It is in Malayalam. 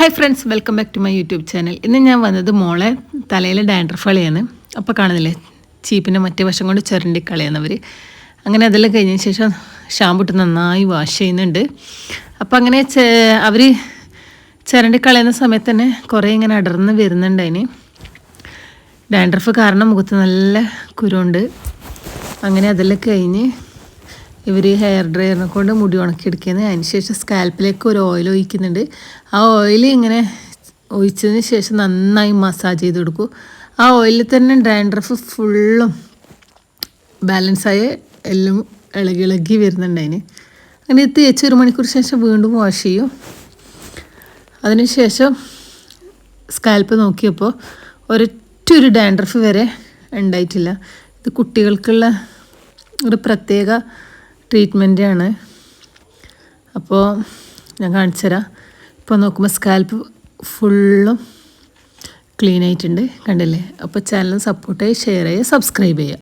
Hi friends welcome back to my YouTube channel ഇന്ന് ഞാൻ വന്നത് മോളെ തലയിൽ ഡാൻഡ്രഫ് കളിയാണ് അപ്പോൾ കാണുന്നില്ലേ? ചീപ്പിന്റെ മറ്റേ വശം കൊണ്ട് ചുരണ്ടി കളയുന്നവർ അങ്ങനെ അതെല്ലാം കഴിഞ്ഞതിന് ശേഷം ഷാമ്പുട്ട് നന്നായി വാഷ് ചെയ്യുന്നുണ്ട്. അപ്പോൾ അങ്ങനെ അവർ ചുരണ്ടി കളയുന്ന സമയത്ത് തന്നെ കുറേ ഇങ്ങനെ അടർന്ന് വരുന്നുണ്ട് അതിന്. ഡാൻഡ്രഫ് കാരണം മുഖത്ത് നല്ല കുരുണ്ട് അങ്ങനെ അതെല്ലാം കഴിഞ്ഞ് ഇവർ ഹെയർ ഡ്രയറിനെ കൊണ്ട് മുടി ഉണക്കിയെടുക്കുന്നത് അതിന് ശേഷം സ്കാൽപ്പിലേക്ക് ഒരു ഓയിൽ ഒഴിക്കുന്നുണ്ട്. ആ ഓയിൽ ഇങ്ങനെ ഒഴിച്ചതിന് ശേഷം നന്നായി മസാജ് ചെയ്ത് കൊടുക്കും. ആ ഓയിലിൽ തന്നെ ഡാൻഡ്രഫ് ഫുള്ളും ബാലൻസായി എല്ലാം ഇളകി ഇളകി വരുന്നുണ്ട് അതിന്. അങ്ങനെ തേച്ച് ഒരു മണിക്കൂർ ശേഷം വീണ്ടും വാഷ് ചെയ്യും. അതിനുശേഷം സ്കാൽപ്പ് നോക്കിയപ്പോൾ ഒരൊറ്റ ഒരു ഡാൻഡ്രഫ് വരെ ഉണ്ടായിട്ടില്ല. ഇത് കുട്ടികൾക്കുള്ള ഒരു പ്രത്യേക ട്രീറ്റ്മെന്റാണ് അപ്പോൾ ഞാൻ കാണിച്ചു തരാം ഇപ്പോൾ നോക്കുമ്പോൾ സ്കാൽപ്പ് ഫുള്ളും ക്ലീൻ ആയിട്ടുണ്ട്. കണ്ടില്ലേ? അപ്പോൾ ചാനൽ സപ്പോർട്ട് ചെയ്യുക ഷെയർ ചെയ്യുക സബ്സ്ക്രൈബ് ചെയ്യുക